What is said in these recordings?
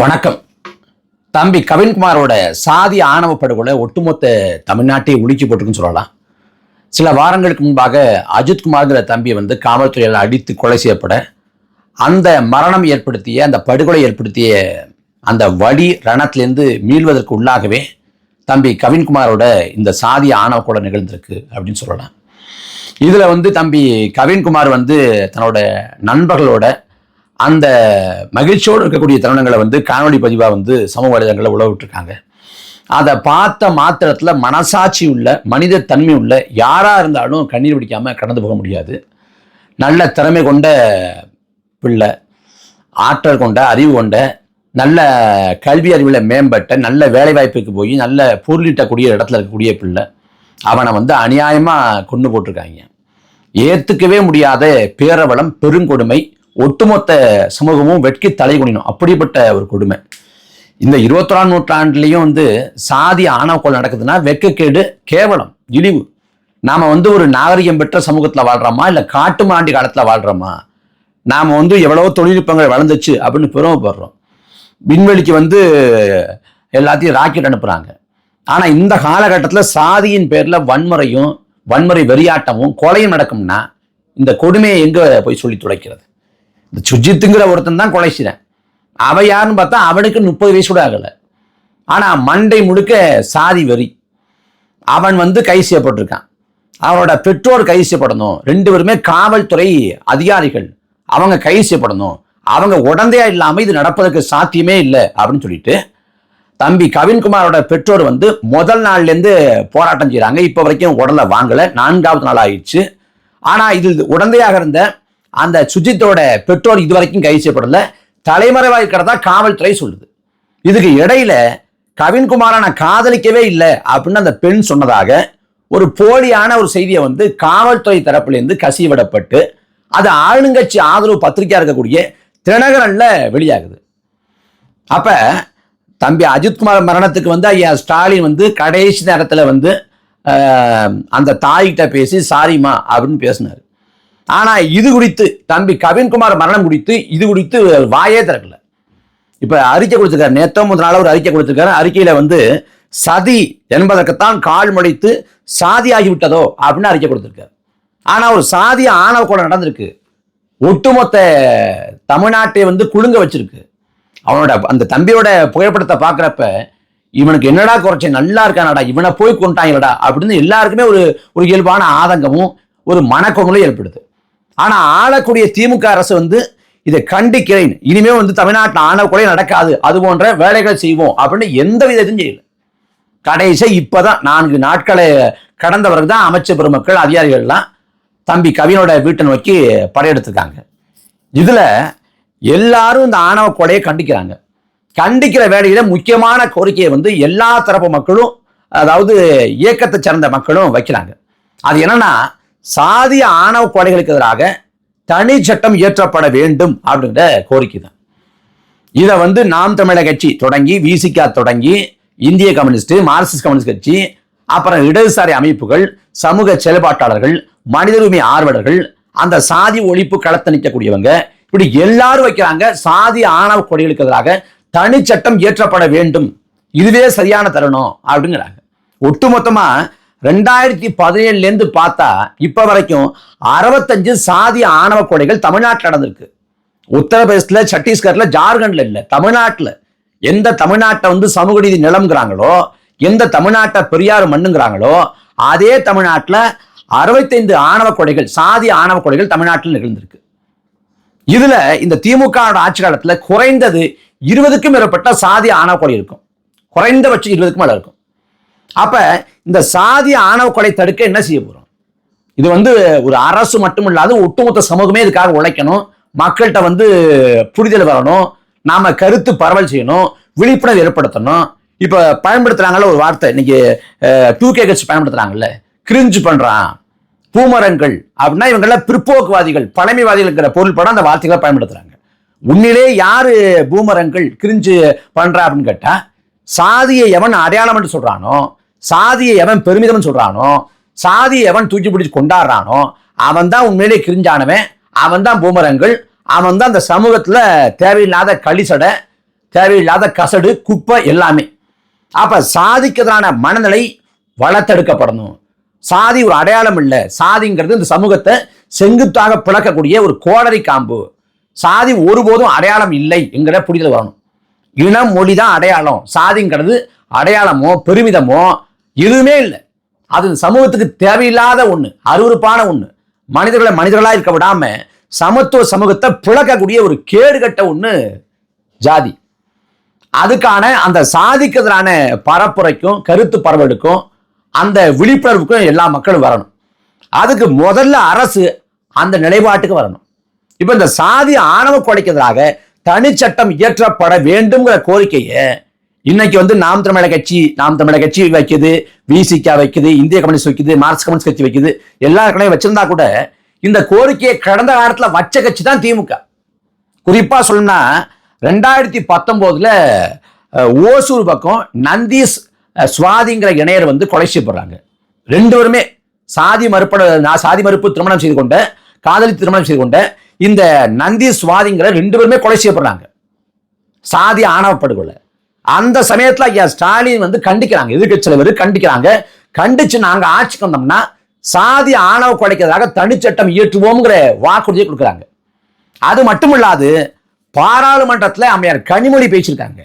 வணக்கம். தம்பி கவின்குமாரோட சாதி ஆணவ படுகொலை ஒட்டுமொத்த தமிழ்நாட்டை உலுக்கி போட்டுக்குன்னு சொல்லலாம் சில வாரங்களுக்கு முன்பாக அஜித்குமார்ங்கிற தம்பி வந்து காவல்துறையால் அடித்து கொலை செய்யப்பட அந்த மரணம் ஏற்படுத்திய அந்த படுகொலை ஏற்படுத்திய அந்த வழி ரணத்திலேருந்து மீள்வதற்கு உள்ளாகவே தம்பி கவின்குமாரோட இந்த சாதி ஆணவ கொலை நிகழ்ந்திருக்கு அப்படின்னு சொல்லலாம். இதில் வந்து தம்பி கவின்குமார் வந்து தன்னோட நண்பர்களோட அந்த மகிழ்ச்சியோடு இருக்கக்கூடிய தருணங்களை வந்து காணொலி பதிவாக வந்து சமூக வலைதளங்களில் உழவிட்டுருக்காங்க அதை பார்த்த மாத்திரத்தில் மனசாட்சி உள்ள மனித தன்மை உள்ள யாராக இருந்தாலும் கண்ணீர் பிடிக்காமல் கடந்து போக முடியாது. நல்ல திறமை கொண்ட பிள்ளை ஆற்றல் கொண்ட அறிவு கொண்ட நல்ல கல்வி அறிவில் மேம்பட்ட நல்ல வேலைவாய்ப்புக்கு போய் நல்ல பொருளீட்டக்கூடிய இடத்துல இருக்கக்கூடிய பிள்ளை. அவனை வந்து அநியாயமாக கொண்டு போட்டிருக்காங்க. ஏற்றுக்கவே முடியாத பேரவளம் பெருங்கொடுமை ஒட்டுமொத்த சமூகமும் வெட்கி தலை குனிணும் அப்படிப்பட்ட ஒரு கொடுமை. இந்த இருபத்தொராம் நூற்றாண்டுலேயும் வந்து சாதி ஆணவக்கோள் நடக்குதுன்னா வெட்கக்கேடு கேவலம் இழிவு. நாம் வந்து ஒரு நாகரிகம் பெற்ற சமூகத்தில் வாழ்கிறோமா இல்லை காட்டு மாண்டி காலத்தில் வாழ்கிறோமா நாம் வந்து எவ்வளவோ தொழில்நுட்பங்கள் வளர்ந்துச்சு அப்படின்னு பெருமைப்படுறோம். விண்வெளிக்கு வந்து எல்லாத்தையும் ராக்கெட் அனுப்புகிறாங்க ஆனால் இந்த காலகட்டத்தில் சாதியின் பேரில் வன்முறையும் வன்முறை வெறியாட்டமும் கொலையும் நடக்கும்னா இந்த கொடுமையை எங்கே போய் சொல்லி துடைக்கிறது? இந்த சுஜித்துங்கிற ஒருத்தன் தான் கொலை செய்கிறேன் அவ யாருன்னு பார்த்தா அவனுக்கு முப்பது வயசு கூட ஆகலை. ஆனால் மண்டை முழுக்க சாதி வரி. அவன் வந்து கை செய்யப்பட்டிருக்கான். அவனோட பெற்றோர் கை செய்யப்படணும். ரெண்டு பேருமே காவல்துறை அதிகாரிகள். அவங்க கை செய்யப்படணும். அவங்க உடந்தையா இல்லாமல் இது நடப்பதற்கு சாத்தியமே இல்லை அப்படின்னு சொல்லிட்டு தம்பி கவின்குமாரோட பெற்றோர் வந்து முதல் நாள்லேருந்து போராட்டம் செய்கிறாங்க இப்போ வரைக்கும் உடலை வாங்கலை. நான்காவது நாள் ஆயிடுச்சு. ஆனால் இது உடந்தையாக இருந்த அந்த சுஜித்தோட பெற்றோர் இதுவரைக்கும் கைது செய்யப்படல. தலைமறைவாக இருக்கிறதா காவல்துறை சொல்லுது. இதுக்கு இடையில கவின்குமாரை நான் காதலிக்கவே இல்லை அப்படின்னு அந்த பெண் சொன்னதாக ஒரு போலியான ஒரு செய்தியை வந்து காவல்துறை தரப்பிலிருந்து கசிவிடப்பட்டு அது ஆளுங்கட்சி ஆதரவு பத்திரிகையா இருக்கக்கூடிய தினகரன்ல வெளியாகுது. அப்ப தம்பி அஜித்குமார் மரணத்துக்கு வந்து ஐயா ஸ்டாலின் வந்து கடைசி நேரத்தில் வந்து அந்த தாய்கிட்ட பேசி சாரிம்மா அப்படின்னு பேசினார். ஆனா இது குறித்து தம்பி கவின்குமார் மரணம் குறித்து இது குறித்து வாயே திறக்கல. இப்ப அறிக்கை கொடுத்துருக்காரு. நேத்தோ முதல் நாள் ஒரு அறிக்கை கொடுத்துருக்காரு. அறிக்கையில வந்து சதி என்பதற்குத்தான் கால் முடைத்து சாதி ஆகிவிட்டதோ அப்படின்னு அறிக்கை கொடுத்துருக்காரு. ஆனா ஒரு சாதி ஆணவ கொலை நடந்திருக்கு. ஒட்டுமொத்த தமிழ்நாட்டை வந்து குலுங்க வச்சிருக்கு. அவனோட அந்த தம்பியோட புகைப்படத்தை பார்க்குறப்ப இவனுக்கு என்னடா குறைச்சி நல்லா இருக்கானடா. இவனை போய் கொண்டாங்களடா அப்படின்னு எல்லாருக்குமே ஒரு ஒரு இயல்பான ஆதங்கமும் ஒரு மனக்கொங்களும் ஏற்படுது. ஆனா ஆளக்கூடிய திமுக அரசு வந்து இதை கண்டிக்கிறேன். இனிமே வந்து தமிழ்நாட்டில் ஆணவ நடக்காது. அது போன்ற வேலைகள் செய்வோம் அப்படின்னு எந்த விதத்தையும் செய்யல. இப்போ தான் நான்கு நாட்களை கடந்தவர்கள் தான் அமைச்சர் பெருமக்கள் அதிகாரிகள்லாம் தம்பி கவினோட வீட்டை நோக்கி படையெடுத்திருக்காங்க. இதில் எல்லாரும் இந்த ஆணவ கொலையை கண்டிக்கிறாங்க. கண்டிக்கிற வேலையில் முக்கியமான கோரிக்கையை வந்து எல்லா தரப்பு மக்களும் அதாவது இயக்கத்தை சேர்ந்த மக்களும் வைக்கிறாங்க. அது என்னன்னா சாதிய ஆணவ கொலைகளுக்கு எதிராக தனி சட்டம் இயற்றப்பட வேண்டும் அப்படிங்கிற கோரிக்கை தான். இதை வந்து நாம் தமிழக கட்சி தொடங்கி விசிகா தொடங்கி இந்திய கம்யூனிஸ்ட் மார்க்சிஸ்ட் கம்யூனிஸ்ட் கட்சி அப்புறம் இடதுசாரி அமைப்புகள் சமூக செயல்பாட்டாளர்கள் மனித உரிமை ஆர்வலர்கள் அந்த சாதி ஒழிப்பு களத்தை நிற்கக்கூடியவங்க இப்படி எல்லாரும் வைக்கிறாங்க சாதி ஆணவ கொடைகளுக்கு எதிராக தனிச்சட்டம் இயற்றப்பட வேண்டும். இதுவே சரியான தருணம் அப்படிங்கிறாங்க. ஒட்டுமொத்தமாக ரெண்டாயிரத்தி பதினேழுல இருந்து பார்த்தா இப்போ வரைக்கும் அறுபத்தஞ்சு சாதி ஆணவ கொலைகள் தமிழ்நாட்டில் நடந்திருக்கு. உத்தரப்பிரதேசத்தில் சத்தீஸ்கரில் ஜார்க்கண்ட்ல இல்லை தமிழ்நாட்டில். எந்த தமிழ்நாட்டை வந்து சமூக நீதி நிலம்ங்கிறாங்களோ எந்த தமிழ்நாட்டை பெரியார் மண்ணுங்கிறாங்களோ அதே தமிழ்நாட்டில் அறுபத்தைந்து ஆணவ கொடைகள் சாதி ஆணவ கொடைகள் தமிழ்நாட்டில் நிகழ்ந்திருக்கு. இதில் இந்த திமுக ஆட்சி காலத்தில் குறைந்தது இருபதுக்கும் மேற்பட்ட சாதி ஆணவ கொடை இருக்கும். குறைந்தபட்சம் இருபதுக்கும் மேல இருக்கும். அப்போ இந்த சாதி ஆணவ கொலை தடுக்க என்ன செய்ய போறோம்? இது வந்து ஒரு அரசு மட்டும் ஒட்டுமொத்த சமூகமே இதுக்காக உழைக்கணும். மக்கள்கிட்ட வந்து புரிதல் வரணும். நாம கருத்து பரவல் செய்யணும். விழிப்புணர்வு ஏற்படுத்தணும். இப்ப பயன்படுத்துறாங்கல்ல ஒரு வார்த்தை. இன்னைக்கு டூ கே கட்சி பயன்படுத்துறாங்கல்ல. கிரிஞ்சு பண்றான். பூமரங்கள் அப்படின்னா இவங்கெல்லாம் பிற்போக்குவாதிகள் பழமைவாதிகள்ங்கிற பொருள் படம் அந்த வார்த்தைகளை பயன்படுத்துறாங்க. உண்மையிலே யாரு பூமரங்கள் கிரிஞ்சு பண்றா அப்படின்னு கேட்டா சாதியை எவன் அடையாளம் என்று சொல்றானோ சாதியை எவன் பெருமிதம்னு சொல்கிறானோ சாதியை எவன் தூக்கி பிடிச்சி கொண்டாடுறானோ அவன் தான் உண்மையிலே கிரிஞ்சானவன் அவன் தான் பூமரங்கள் அவன் தான் அந்த சமூகத்தில் தேவையில்லாத களிசடை தேவையில்லாத கசடு குப்பை எல்லாமே. அப்போ சாதிக்கிறதான மனநிலை வளர்த்தெடுக்கப்படணும். சாதி ஒரு அடையாளம் இல்லை. சாதிங்கிறது இந்த சமூகத்தை செங்குத்தாக பிளக்கக்கூடிய ஒரு கோடரி காம்பு. சாதி ஒருபோதும் அடையாளம் இல்லை என்கிற புரிதல் வரணும். இனம் மொழி தான் அடையாளம். சாதிங்கிறது அடையாளமோ பெருமிதமோ எதுவுமே இல்லை. அது சமூகத்துக்கு தேவையில்லாத ஒன்று அருவருப்பான ஒன்று மனிதர்களை மனிதர்களாக இருக்க விடாம சமத்துவ சமூகத்தை பிளக்கக்கூடிய ஒரு கேடுகட்ட ஒன்று ஜாதி. அதுக்கான அந்த சாதிக்கு எதிரான பரப்புரைக்கும் கருத்து பரவலுக்கும் அந்த விழிப்புணர்வுக்கும் எல்லா மக்களும் வரணும். அதுக்கு முதல்ல அரசு அந்த நிலைப்பாட்டுக்கு வரணும். இப்போ இந்த சாதி ஆணவ கொலைக்கிறதாக தனிச்சட்டம் இயற்றப்பட வேண்டும்ங்கிற கோரிக்கையை இன்னைக்கு வந்து நாம் தமிழக கட்சி நாம் தமிழக கட்சி வைக்குது விசிகா வைக்குது இந்திய கம்யூனிஸ்ட் வைக்குது மார்க்ஸ் கம்யூனிஸ்ட் கட்சி வைக்குது எல்லா கடையும் வச்சிருந்தா கூட இந்த கோரிக்கையை கடந்த காலத்துல வச்ச கட்சி தான் திமுக. குறிப்பா சொல்லணும்னா ரெண்டாயிரத்தி பத்தொன்பதுல ஓசூர் பக்கம் நந்தீஸ் சுவாதிங்கிற இணையர் வந்து கொலை செய்யப்படுறாங்க. ரெண்டு பேருமே சாதி மறுப்பட நான் சாதி மறுப்பு திருமணம் செய்து கொண்ட காதலி திருமணம் செய்து கொண்ட இந்த நந்தி சுவாதிங்கிற ரெண்டு பேருமே கொலை செய்யப்படுறாங்க. சாதி ஆணவப்படுகொலை. அந்த சமயத்துல ஐயா ஸ்டாலின் வந்து கண்டிக்கிறாங்க. எதிர்கட்சி தலைவர் கண்டிக்கிறாங்க. கண்டிச்சு நாங்க ஆட்சிக்கு வந்தோம்னா சாதி ஆணவ குறைக்கிறதாக தனிச்சட்டம் இயற்றுவோம்ங்கிற வாக்குறுதியை கொடுக்குறாங்க. அது மட்டும் இல்லாது பாராளுமன்றத்தில் அம்மையார் கனிமொழி பேசியிருக்காங்க.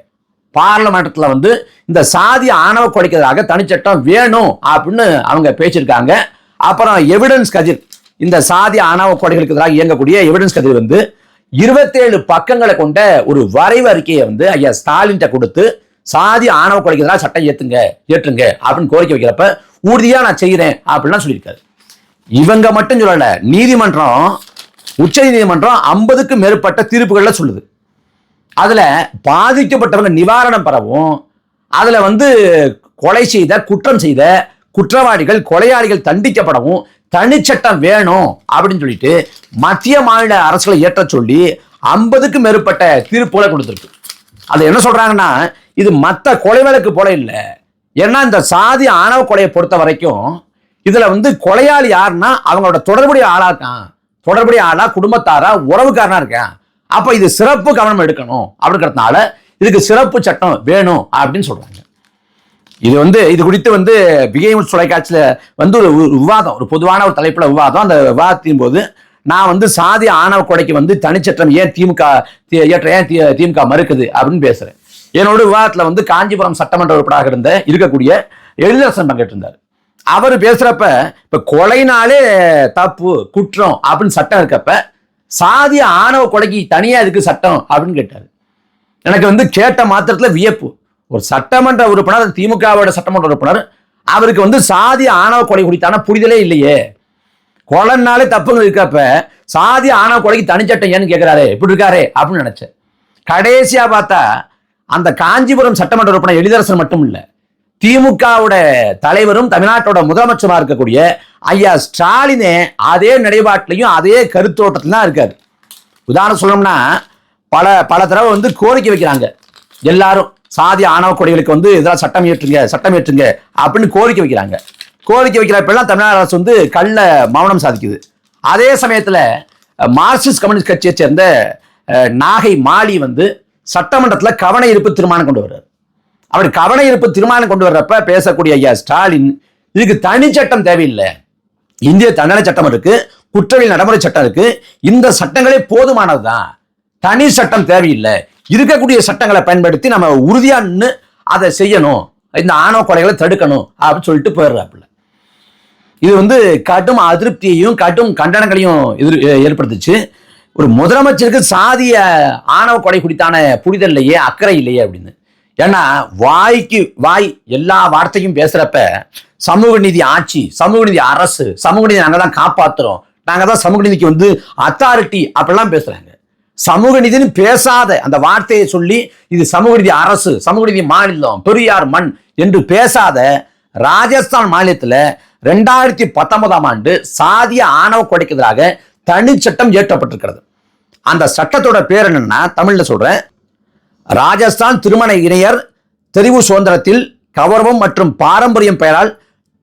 பாராளுமன்றத்தில் வந்து இந்த சாதி ஆணவ குறைக்கிறதாக தனிச்சட்டம் வேணும் அப்படின்னு அவங்க பேசியிருக்காங்க. அப்புறம் எவிடன்ஸ் கதிர் இந்த சாதி ஆணவ கொடைகளுக்கு எதிராக இயங்கக்கூடிய எவிடன்ஸ் கதிர் வந்து இருபத்தேழு பக்கங்களை கொண்ட ஒரு வரைவு அறிக்கையை வந்து ஐயா ஸ்டாலின்ட்ட கொடுத்து சாதி ஆணவ கொலைக்கு சட்டம் ஏத்துங்க ஏற்றுங்க அப்படின்னு கோரிக்கை வைக்கிறப்ப உறுதியா நான் செய்கிறேன் அப்படின்லாம் சொல்லியிருக்காரு. இவங்க மட்டும் சொல்லல நீதிமன்றம் உச்ச நீதிமன்றம் ஐம்பதுக்கும் மேற்பட்ட தீர்ப்புகள்ல சொல்லுது. அதுல பாதிக்கப்பட்டவங்க நிவாரணம் பெறவும் அதுல வந்து கொலை செய்த குற்றம் செய்த குற்றவாளிகள் கொலையாளிகள் தண்டிக்கப்படவும் தனிச்சட்டம் வேணும் அப்படின்னு சொல்லிட்டு மத்திய மாநில அரசுகளை ஏற்ற சொல்லி ஐம்பதுக்கும் மேற்பட்ட தீர்ப்புகளை கொடுத்துருக்கு. அது என்ன சொல்றாங்கன்னா இது மற்ற கொலை வழக்கு போல இல்லை. ஏன்னா இந்த சாதி ஆணவ கொலையை பொறுத்த வரைக்கும் இதுல வந்து கொலையாளி யாருன்னா அவங்களோட தொடர்புடைய ஆளா இருக்கான். தொடர்புடைய ஆளா குடும்பத்தாரா உறவுக்காரனா இருக்கேன். அப்ப இது சிறப்பு கவனம் எடுக்கணும் அப்படிங்கிறதுனால இதுக்கு சிறப்பு சட்டம் வேணும் அப்படின்னு சொல்றாங்க. இது வந்து இது குறித்து வந்து பிகைமுல் தொலைக்காட்சியில் வந்து ஒரு விவாதம் ஒரு பொதுவான ஒரு தலைப்பில் விவாதம். அந்த விவாதத்தின் போது நான் வந்து சாதி ஆணவ கொலைக்கு வந்து தனிச்சட்டம் ஏன் திமுக தி- ஏற்ற ஏன் தி- திமுக மறுக்குது அப்படின்னு பேசுறேன். என்னோட விவாதத்தில் வந்து காஞ்சிபுரம் சட்டமன்ற உறுப்பினராக இருந்த இருக்கக்கூடிய எழிலரசன் பங்கேற்று இருந்தார் அவர் பேசுறப்ப இப்ப கொலைனாலே தப்பு குற்றம் அப்படின்னு சட்டம் இருக்கப்ப சாதி ஆணவ கொலைக்கு தனியா இதுக்கு சட்டம் அப்படின்னு கேட்டார். எனக்கு வந்து கேட்ட மாத்திரத்துல வியப்பு. ஒரு சட்டமன்ற உறுப்பினர் திமுகவோட சட்டமன்ற உறுப்பினர் அவருக்கு வந்து சாதி ஆணவ கொலை குறித்தான புரிதலே இல்லையே. கொலைனாலே தப்புங்க இருக்கப்ப சாதி ஆணவ கொலைக்கு தனிச்சட்டம் ஏன்னு கேட்கிறாரு இப்படி இருக்காரு அப்படின்னு நினைச்சேன். கடைசியா பார்த்தா அந்த காஞ்சிபுரம் சட்டமன்ற உறுப்பினர் எளிதரசன் மட்டும் இல்லை திமுகவோட தலைவரும் தமிழ்நாட்டோட முதலமைச்சருமா இருக்கக்கூடிய ஐயா ஸ்டாலினே அதே நிலைப்பாட்டிலையும் அதே கருத்தோட்டத்தில் தான் இருக்காரு. உதாரணம் சொல்லணும்னா பல பல தடவை வந்து கோரிக்கை வைக்கிறாங்க எல்லாரும். சாதி ஆணவ கொடைகளுக்கு வந்து இதெல்லாம் சட்டம் ஏற்றுங்க சட்டம் ஏற்றுங்க அப்படின்னு கோரிக்கை வைக்கிறாங்க. கோரிக்கை வைக்கிறப்பெல்லாம் தமிழ்நாடு அரசு வந்து கள்ள மௌனம் சாதிக்குது. அதே சமயத்தில் மார்க்சிஸ்ட் கம்யூனிஸ்ட் கட்சியை சேர்ந்த நாகை மாலி வந்து சட்டமன்றத்தில் கவன இருப்பு தீர்மானம் கொண்டு வர்றார். அவர் கவன இருப்பு தீர்மானம் கொண்டு வர்றப்ப பேசக்கூடிய ஐயா ஸ்டாலின் இதுக்கு தனி சட்டம் தேவையில்லை. இந்திய தண்டனை சட்டம் இருக்கு குற்றவியல் நடைமுறை சட்டம் இருக்கு இந்த சட்டங்களே போதுமானது தான் தனி சட்டம் தேவையில்லை. இருக்கக்கூடிய சட்டங்களை பயன்படுத்தி நம்ம உறுதியா நின்று அதை செய்யணும். இந்த ஆணவ கொலைகளை தடுக்கணும் அப்படின்னு சொல்லிட்டு போயிடுறாப்புல. இது வந்து கடும் அதிருப்தியையும் கடும் கண்டனங்களையும் எதிர் ஏற்படுத்துச்சு. ஒரு முதலமைச்சருக்கு சாதிய ஆணவ கொலை குறித்தான புரிதல் இல்லையே அக்கறை இல்லையே அப்படின்னு. ஏன்னா வாய்க்கு வாய் எல்லா வார்த்தையும் பேசுறப்ப சமூக நீதி ஆட்சி சமூக நீதி அரசு சமூக நீதி நாங்கள் தான் காப்பாத்துறோம். நாங்கள் தான் சமூக நீதிக்கு வந்து அத்தாரிட்டி அப்படிலாம் பேசுறாங்க. சமூக நீதினு பேசாத அந்த வார்த்தையை சொல்லி இது சமூக நீதி அரசு சமூக நீதி மாநிலம் பெரியார் மண் என்று பேசாத ராஜஸ்தான் மாநிலத்தில் ரெண்டாயிரத்தி பத்தொன்பதாம் ஆண்டு சாதிய ஆணவ கொடைக்கு எதிராக தனிச்சட்டம் இயற்றப்பட்டிருக்கிறது. அந்த சட்டத்தோட பேர் என்னன்னா தமிழ்ல சொல்றேன் ராஜஸ்தான் திருமண இணையர் தெரிவு சுதந்திரத்தில் கௌரவம் மற்றும் பாரம்பரியம் பெயரால்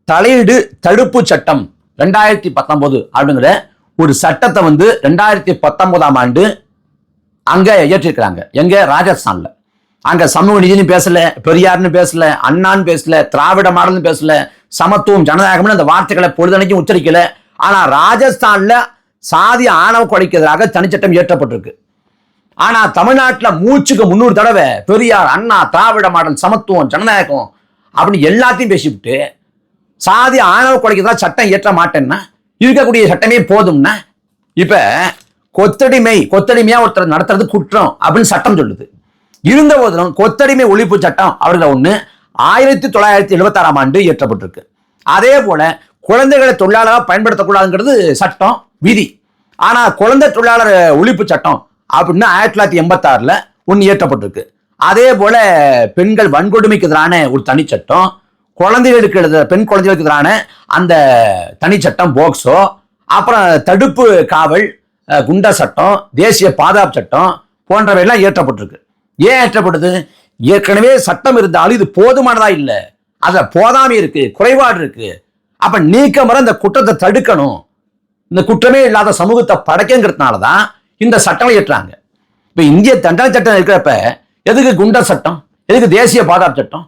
தலையீடு தடுப்பு சட்டம் ரெண்டாயிரத்தி பத்தொன்பது அப்படிங்கிற ஒரு சட்டத்தை வந்து ரெண்டாயிரத்தி பத்தொன்பதாம் ஆண்டு அங்கே இயற்றிருக்கிறாங்க எங்கே? ராஜஸ்தானில். அங்கே சமூக நீதினு பேசல பெரியார்னு பேசல அண்ணான்னு பேசல திராவிட மாடல்னு பேசல சமத்துவம் ஜனநாயகம்னு அந்த வார்த்தைகளை பொழுதனைக்கும் உச்சரிக்கல. ஆனால் ராஜஸ்தானில் சாதி ஆணவ கொலைக்கு எதிராக தனிச்சட்டம் இயற்றப்பட்டிருக்கு. ஆனால் தமிழ்நாட்டில் மூச்சுக்கு முன்னூறு தடவை பெரியார் அண்ணா திராவிட மாடல் சமத்துவம் ஜனநாயகம் அப்படின்னு எல்லாத்தையும் பேசிவிட்டு சாதி ஆணவ கொலைக்கு தான் சட்டம் இயற்ற மாட்டேன்னா இருக்கக்கூடிய சட்டமே போதும்னா இப்போ கொத்தடிமை கொத்தடிமையா ஒருத்தர் நடத்துறது குற்றம் அப்படின்னு சட்டம் சொல்லுது. இருந்த போதிலும் கொத்தடிமை ஒழிப்பு சட்டம் அவர்கள் ஒண்ணு ஆயிரத்தி தொள்ளாயிரத்தி எழுபத்தாறாம் ஆண்டு இயற்றப்பட்டிருக்கு. அதே போல குழந்தைகளை தொழிலாளராக பயன்படுத்தக்கூடாதுங்கிறது சட்டம் விதி. ஆனா குழந்தை தொழிலாளர் ஒழிப்பு சட்டம் அப்படின்னு ஆயிரத்தி தொள்ளாயிரத்தி எண்பத்தாறுல ஒன்று இயற்றப்பட்டிருக்கு. அதே போல பெண்கள் வன்கொடுமைக்கு எதிரான ஒரு தனிச்சட்டம் குழந்தைகளுக்கு எழுத பெண் குழந்தைகளுக்கு எதிரான அந்த தனிச்சட்டம் போக்சோ அப்புறம் தடுப்பு காவல் குண்டா சட்டம் தேசிய பாதுகாப்பு சட்டம் போன்றவையெல்லாம் ஏற்றப்பட்டிருக்கு ஏன் ஏற்றப்படுது ஏற்கனவே சட்டம் இருந்தாலும் இது போதுமானதா இல்லை? அதில் போதாமை இருக்கு குறைபாடு இருக்கு. அப்ப நீக்க முறை இந்த குற்றத்தை தடுக்கணும். இந்த குற்றமே இல்லாத சமூகத்தை படைக்கங்கிறதுனால தான் இந்த சட்டம் ஏற்றாங்க இப்போ இந்திய தண்டனை சட்டம் இருக்கிறப்ப எதுக்கு குண்டர் சட்டம்? எதுக்கு தேசிய பாதுகாப்பு சட்டம்?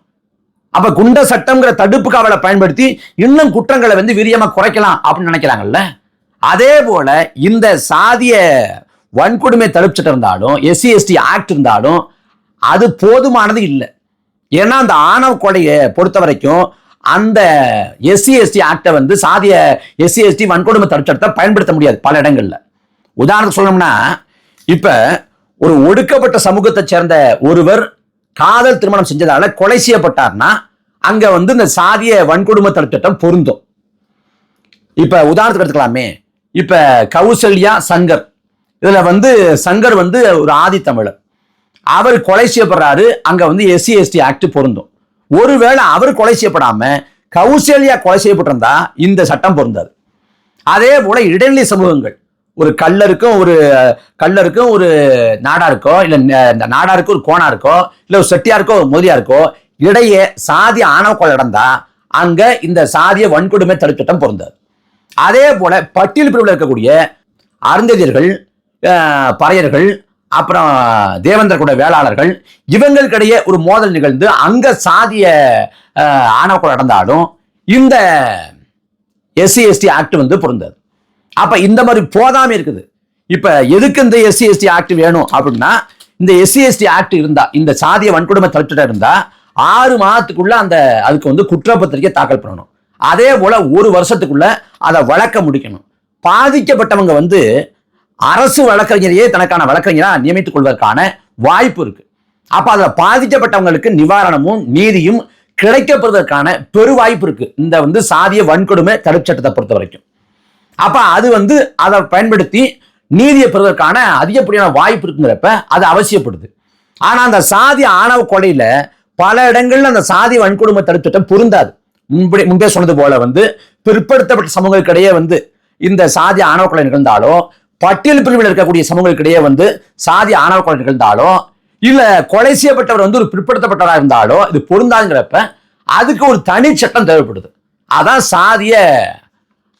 அப்ப குண்ட சட்டம்ங்கிற தடுப்பு காவலை பயன்படுத்தி இன்னும் குற்றங்களை வந்து வீரியமா குறைக்கலாம் அப்படின்னு நினைக்கிறாங்கல்ல? அதே போல இந்த சாதிய வன்கொடுமை தடுப்பு சட்டம் இருந்தாலும் எஸ்சி எஸ்டி ஆக்ட் இருந்தாலும் அது போதுமானது இல்லை. ஏன்னா அந்த ஆணவ கொலையை பொறுத்த வரைக்கும் அந்த எஸ்சி எஸ்டி ஆக்டை வந்து சாதிய எஸ்சி எஸ்டி வன்கொடுமை தடுப்பு சட்டத்தை பயன்படுத்த முடியாது பல இடங்களில். உதாரணத்துக்கு சொல்லணும்னா இப்போ ஒரு ஒடுக்கப்பட்ட சமூகத்தை சேர்ந்த ஒருவர் காதல் திருமணம் செஞ்சதால கொலை செய்யப்பட்டார்னா அங்கே வந்து இந்த சாதிய வன்கொடுமை தடுப்பு சட்டம் பொருந்தும். இப்போ உதாரணத்துக்கு எடுத்துக்கலாமே. இப்ப கௌசல்யா சங்கர். இதுல வந்து சங்கர் வந்து ஒரு ஆதி தமிழர். அவர் கொலை செய்யப்படுறாரு அங்க வந்து எஸ்சி எஸ்டி ஆக்ட் பொருந்தும். ஒருவேளை அவர் கொலை செய்யப்படாம கௌசல்யா கொலை செய்யப்பட்டிருந்தா இந்த சட்டம் பொருந்தாது. அதே போல இடைநிலை சமூகங்கள் ஒரு கல்லருக்கும் ஒரு கல்லருக்கும் ஒரு நாடாருக்கோ இல்ல ந- இந்த நாடாருக்கு ஒரு கோணாருக்கோ இல்ல ஒரு செட்டியாருக்கோ ஒரு முதலியாருக்கோ இடையே சாதி ஆணவ கொலை நடந்தா அங்க இந்த சாதிய வன்கொடுமை தடுப்பு பொருந்தாது. அதே போல பட்டியல் பிரிவில் இருக்கக்கூடிய அருந்ததியர்கள் பறையர்கள் அப்புறம் தேவேந்திர கூட வேளாளர்கள் இவங்களுக்கிடையே ஒரு மோதல் நிகழ்ந்து அங்க சாதிய ஆணவக்குள் நடந்தாலும் இந்த எஸ்சி எஸ்டி ஆக்ட் வந்து பொருந்தது. அப்ப இந்த மாதிரி போதாம இருக்குது. இப்ப எதுக்கு இந்த எஸ்சி எஸ்டி ஆக்ட் வேணும் அப்படின்னா இந்த எஸ்சி எஸ்டி ஆக்ட் இருந்தா இந்த சாதிய வன்கொடுமை தடுத்துட்டு இருந்தா ஆறு மாதத்துக்குள்ள அந்த அதுக்கு வந்து குற்றப்பத்திரிக்கை தாக்கல் பண்ணணும். அதே போல் ஒரு வருஷத்துக்குள்ளே அதை வழக்க முடிக்கணும். பாதிக்கப்பட்டவங்க வந்து அரசு வழக்கறிஞரையே தனக்கான வழக்கறிஞராக நியமித்துக் கொள்வதற்கான வாய்ப்பு இருக்குது அப்போ அதில் பாதிக்கப்பட்டவங்களுக்கு நிவாரணமும் நீதியும் கிடைக்கப்படுவதற்கான பெரு வாய்ப்பு இருக்குது இந்த வந்து சாதிய வன்கொடுமை தடுப்பு சட்டத்தை பொறுத்த வரைக்கும். அப்போ அது வந்து அதை பயன்படுத்தி நீதியை பெறுவதற்கான அதிகப்படியான வாய்ப்பு இருக்குங்கிறப்ப அது அவசியப்படுது. ஆனால் அந்த சாதி ஆணவ கொலையில் பல இடங்களில் அந்த சாதி வன்கொடுமை தடுப்பு சட்டம் பொருந்தாது. முன்பே முன்பே சொன்னது போல வந்து பிற்படுத்தப்பட்ட சமூகங்களுக்கிடையே வந்து இந்த சாதி ஆணவக்கொலை நிகழ்ந்தாலோ பட்டியல் பிரிவில் இருக்கக்கூடிய சமூகங்களுக்கிடையே வந்து சாதி ஆணவக்கொலை நிகழ்ந்தாலோ இல்ல கொலை செய்யப்பட்டவர் வந்து ஒரு பிற்படுத்தப்பட்டவராக இருந்தாலோ இது பொருந்தாங்கிறப்ப அதுக்கு ஒரு தனி சட்டம் தேவைப்படுது. அதான் சாதிய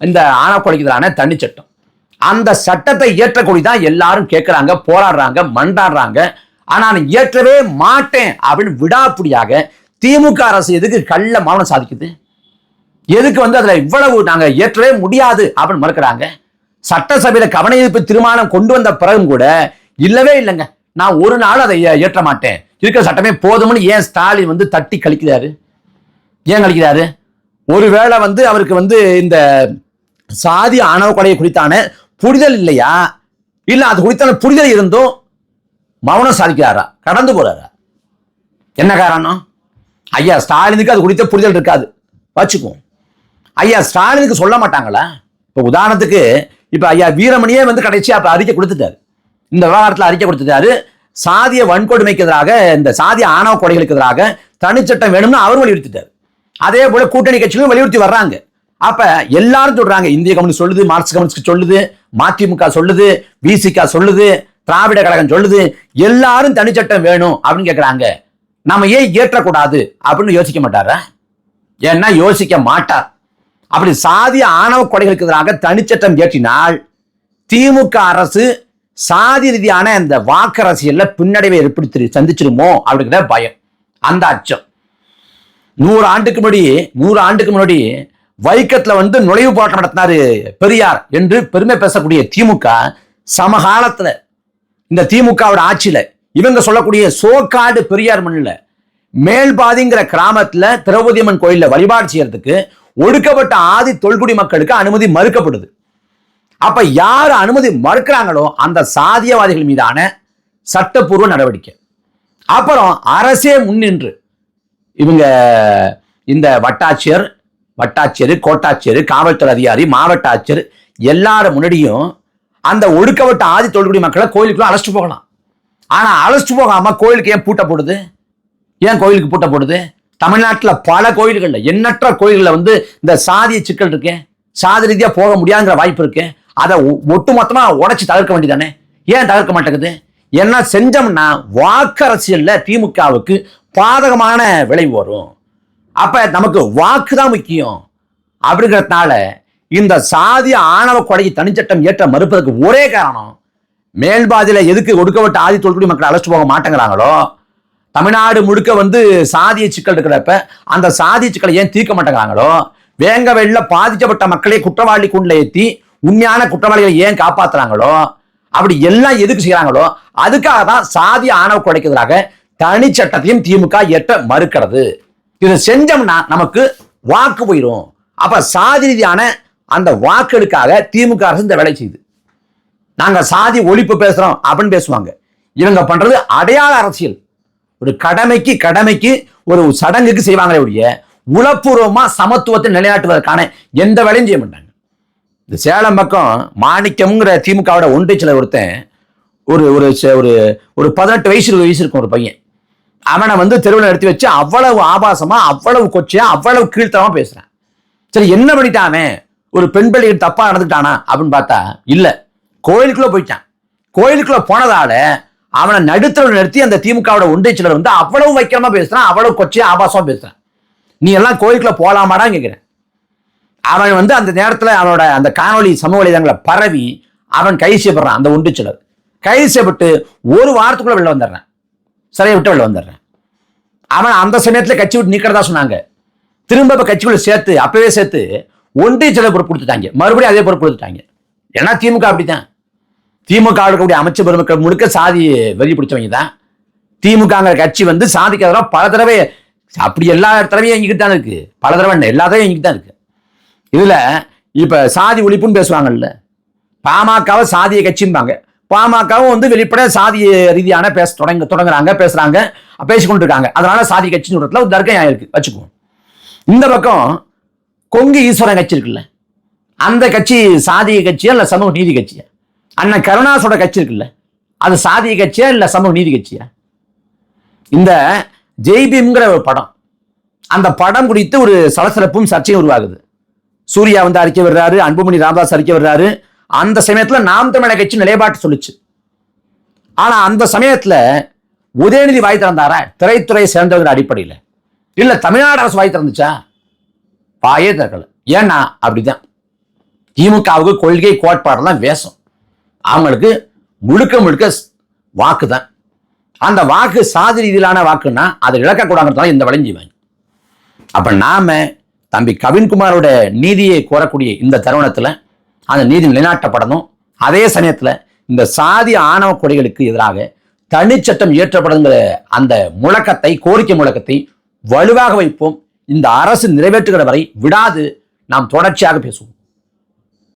இந்த ஆணவ எதிரான தனி சட்டம். அந்த சட்டத்தை இயற்றக்கூடிய தான் எல்லாரும் கேட்கறாங்க போராடுறாங்க மண்டாடுறாங்க. ஆனால் நான் இயற்றவே மாட்டேன் அப்படின்னு விடாப்பிடியாக திமுக அரசு எதுக்கு கள்ள மௌனம் சாதிக்குது? எதுக்கு வந்து அதுல இவ்வளவு நாங்க ஏற்றவே முடியாது அப்படின்னு மறுக்கிறாங்க? சட்டசபையில கவன ஈர்ப்பு தீர்மானம் கொண்டு வந்த பிறகும் கூட இல்லவே இல்லைங்க. நான் ஒரு நாள் அதை ஏற்ற மாட்டேன். இருக்கிற சட்டமே போதும்னு ஏன் ஸ்டாலின் வந்து தட்டி கழிக்கிறாரு? ஏன் கழிக்கிறாரு? ஒருவேளை வந்து அவருக்கு வந்து இந்த சாதி ஆணவ கொலையை குறித்தான புரிதல் இல்லையா? இல்லை அது குறித்தான புரிதல் இருந்தும் மௌனம் சாதிக்கிறாரா? கடந்து போறாரா? என்ன காரணம்? ஐயா ஸ்டாலினுக்கு அது குறித்த புரிதல் இருக்காது. வச்சுக்குவோம் ஐயா ஸ்டாலினுக்கு சொல்ல மாட்டாங்களா? இப்போ உதாரணத்துக்கு இப்போ ஐயா வீரமணியே வந்து கடைசியாக அப்போ அறிக்கை கொடுத்துட்டாரு. இந்த விவகாரத்தில் அறிக்கை கொடுத்துட்டாரு. சாதிய வன்கொடுமைக்கு எதிராக இந்த சாதிய ஆணவ கொடைகளுக்கு எதிராக தனிச்சட்டம் வேணும்னு அவர் வலியுறுத்திட்டார். அதே போல கூட்டணி கட்சிகளும் வலியுறுத்தி வர்றாங்க. அப்ப எல்லாரும் சொல்றாங்க இந்திய கம்யூனிஸ்ட் சொல்லுது மார்க்சிஸ்ட் கம்யூனிஸ்ட் சொல்லுது மதிமுக சொல்லுது விசிகா சொல்லுது திராவிட கழகம் சொல்லுது எல்லாரும் தனிச்சட்டம் வேணும் அப்படின்னு கேட்குறாங்க நம்ம ஏன் இயற்றக்கூடாது அப்படின்னு யோசிக்க மாட்டாரா? ஏன்னா யோசிக்க மாட்டார். அப்படி சாதி ஆணவ கொலைகளுக்கு எதிராக தனிச்சட்டம் இயற்றினால் திமுக அரசு சாதி ரீதியான இந்த வாக்கு அரசியலில் பின்னடைவை ஏற்படுத்தி சந்திச்சிருமோ அப்படிங்கிற பயம். அந்த அச்சம். நூறு ஆண்டுக்கு முன்னாடி நூறு ஆண்டுக்கு முன்னாடி வைக்கத்துல வந்து நுழைவு போராட்டம் நடத்தினாரு பெரியார் என்று பெருமை பேசக்கூடிய திமுக சமகாலத்துல இந்த திமுகவோட ஆட்சியில இவங்க சொல்லக்கூடிய சோக்காடு பெரியார் மண்ணில் மேல்பாதிங்கிற கிராமத்தில் திரௌபதியம்மன் கோயிலில் வழிபாடு செய்யறதுக்கு ஒடுக்கப்பட்ட ஆதி தொல்குடி மக்களுக்கு அனுமதி மறுக்கப்படுது. அப்ப யார் அனுமதி மறுக்கிறாங்களோ அந்த சாதியவாதிகள் மீதான சட்டப்பூர்வ நடவடிக்கை. அப்புறம் அரசே முன்னின்று இவங்க இந்த வட்டாட்சியர் வட்டாட்சியர் கோட்டாட்சியர் காவல்துறை அதிகாரி மாவட்ட ஆட்சியர் எல்லாரும் முன்னாடியும் அந்த ஒடுக்கப்பட்ட ஆதி தொல்குடி மக்களை கோயிலுக்குள்ள அழைச்சிட்டு போகலாம். ஆனால் அழைச்சிட்டு போகாமல் கோயிலுக்கு ஏன் பூட்ட போடுது? ஏன் கோயிலுக்கு பூட்ட போடுது? தமிழ்நாட்டில் பல கோயில்களில் எண்ணற்ற கோயில்களில் வந்து இந்த சாதிய சிக்கல் இருக்கேன் சாதி ரீதியாக போக முடியாதுங்கிற வாய்ப்பு இருக்கு அதை ஒட்டு மொத்தமாக உடச்சி தவிர்க்க வேண்டியதானே ஏன் தவிர்க்க மாட்டேங்குது? என்ன செஞ்சோம்னா வாக்கு திமுகவுக்கு பாதகமான விளைவு வரும். அப்போ நமக்கு வாக்கு தான் முக்கியம். அப்படிங்கிறதுனால இந்த சாதிய ஆணவ கொடையை தனிச்சட்டம் ஏற்ற மறுப்பதற்கு ஒரே காரணம் மேல்பாதியில் எதுக்கு ஒடுக்கப்பட்ட ஆதி தொல்குடி மக்களை அழைச்சிட்டு போக மாட்டேங்கிறாங்களோ? தமிழ்நாடு முழுக்க வந்து சாதிய சிக்கல் இருக்கிறப்ப அந்த சாதிய சிக்கலை ஏன் தீர்க்க மாட்டேங்கிறாங்களோ? வேங்க வெளில பாதிக்கப்பட்ட மக்களை குற்றவாளி குண்டில் ஏற்றி உண்மையான குற்றவாளிகளை ஏன் காப்பாத்துறாங்களோ? அப்படி எல்லாம் எதுக்கு செய்கிறாங்களோ அதுக்காக தான் சாதி ஆணவ குறைக்கிறதுக்காக தனி சட்டத்தையும் திமுக எட்ட மறுக்கிறது. இதை செஞ்சோம்னா நமக்கு வாக்கு போயிடும் அப்ப சாதி ரீதியான அந்த வாக்களுக்காக திமுக அரசு இந்த வேலை செய்யுது. நாங்க சாதி ஒழிப்பு பேசுறோம் அப்படின்னு பேசுவாங்க. இவங்க பண்றது அடையாள அரசியல். ஒரு கடமைக்கு கடமைக்கு ஒரு சடங்குக்கு செய்வாங்களே ஒழிய உளப்பூர்வமா சமத்துவத்தை நிலைநாட்டுவதற்கான எந்த வேலையும் செய்ய மாட்டாங்க. இந்த சேலம் பக்கம் மாணிக்கம்ங்கிற திமுகவோட ஒன்றியச்சில ஒருத்தன் ஒரு ஒரு ஒரு ஒரு பதினெட்டு வயசு இருபது வயசு இருக்கும் ஒரு பையன். அவனை வந்து தெருவில் எடுத்து வச்சு அவ்வளவு ஆபாசமா அவ்வளவு கொச்சையா அவ்வளவு கீழ்த்தனமா பேசுறான். சரி என்ன பண்ணிட்டான் ஒரு பெண் பிள்ளைகள் தப்பா நடந்துட்டானா அப்படின்னு பார்த்தா இல்லை. கோயிலுக்குள்ளே போயிட்டான். கோயிலுக்குள்ளே போனதால அவனை நடுத்தர நிறுத்தி அந்த திமுகவோட ஒன்றியச்சிலர் வந்து அவ்வளவு வைக்கரமா பேசுகிறான் அவ்வளவு கொச்சையாக ஆபாசமாக பேசுகிறான் நீ எல்லாம் கோயிலுக்குள்ளே போகலாமாடான்னு கேட்குறேன் அவன் வந்து அந்த நேரத்தில் அவனோட அந்த காணொளி சமூக வலைதளங்களை பரவி அவன் கைது செய்யப்படுறான் அந்த ஒன்றியச்சிலர் கைது செய்யப்பட்டு ஒரு வாரத்துக்குள்ளே வெளில வந்துடுறான். சிறையை விட்டு வெளில வந்துடுறேன். அவன் அந்த சமயத்தில் கட்சி விட்டு நீக்கிறதா சொன்னாங்க. திரும்ப இப்போ கட்சிக்குள்ள சேர்த்து அப்பவே சேர்த்து ஒன்றிய சிலர் பொறுப்பு கொடுத்துட்டாங்க. மறுபடியும் அதே பொறுப்பு கொடுத்துட்டாங்க. ஏன்னா திமுக அப்படித்தான். திமுக இருக்கக்கூடிய அமைச்சர் பெருமக்கள் முழுக்க சாதி வெறி பிடிச்சவங்க தான் திமுகங்கிற கட்சி வந்து சாதிக்கு எதிராக பல தடவை அப்படி எல்லா தடவையும் எங்கிட்டு தான் இருக்குது பல தடவை என்ன, எல்லா தடவையும் எங்கிட்டு தான் இருக்குது இதில் இப்போ சாதி ஒழிப்புன்னு பேசுவாங்கல்ல. பாமகவை சாதிய கட்சிம்பாங்க. பாமகவும் வந்து வெளிப்பட சாதிய ரீதியான பேச தொடங்க தொடங்குறாங்க பேசுகிறாங்க பேசிக்கொண்டு இருக்காங்க அதனால சாதி கட்சின்னு சொல்றதுல ஒரு தர்க்கம் ஆயிருக்கு வச்சுக்குவோம் இந்த பக்கம் கொங்கு ஈஸ்வரன் கட்சி இருக்குல்ல. அந்த கட்சி சாதிய கட்சியா இல்லை சமூக நீதி கட்சியா? அண்ணன் கருணாசோட கட்சி இருக்குல்ல? அது சாதிய கட்சியா இல்ல சமூக நீதி கட்சியா? இந்த ஜெய்பீம்ங்கிற ஒரு படம் அந்த படம் குறித்து ஒரு சலசலப்பும் சர்ச்சையும் உருவாகுது. சூர்யா வந்து அறிக்கை விடுறாரு அன்புமணி ராமதாஸ் அறிக்கை விடுறாரு. அந்த சமயத்துல நாம் தமிழக கட்சி நிலைப்பாட்டு சொல்லுச்சு. ஆனா அந்த சமயத்துல உதயநிதி வாய் திறந்தாரா? திரைத்துறை சேர்ந்தவங்கிற அடிப்படையில். இல்ல தமிழ்நாடு அரசு வாய் திறந்துச்சா? வாயே திறக்கல. ஏன்னா அப்படிதான். திமுகவுக்கு கொள்கை கோட்பாடெல்லாம் வேஷம் அவங்களுக்கு முழுக்க முழுக்க வாக்கு தான் அந்த வாக்கு சாதி ரீதியிலான வாக்குன்னா அதை இழக்கக்கூடாதுன்றதால இந்த வளைஞ்சிவாங்க அப்போ நாம் தம்பி கவின்குமாரோட நீதியை கோரக்கூடிய இந்த தருணத்தில் அந்த நீதி நிலைநாட்டப்படணும். அதே சமயத்தில் இந்த சாதி ஆணவ கொடைகளுக்கு எதிராக தனிச்சட்டம் இயற்றப்படுங்கிற அந்த முழக்கத்தை கோரிக்கை முழக்கத்தை வலுவாக வைப்போம். இந்த அரசு நிறைவேற்றுகிற வரை விடாது. நாம் தொடர்ச்சியாக பேசுவோம்.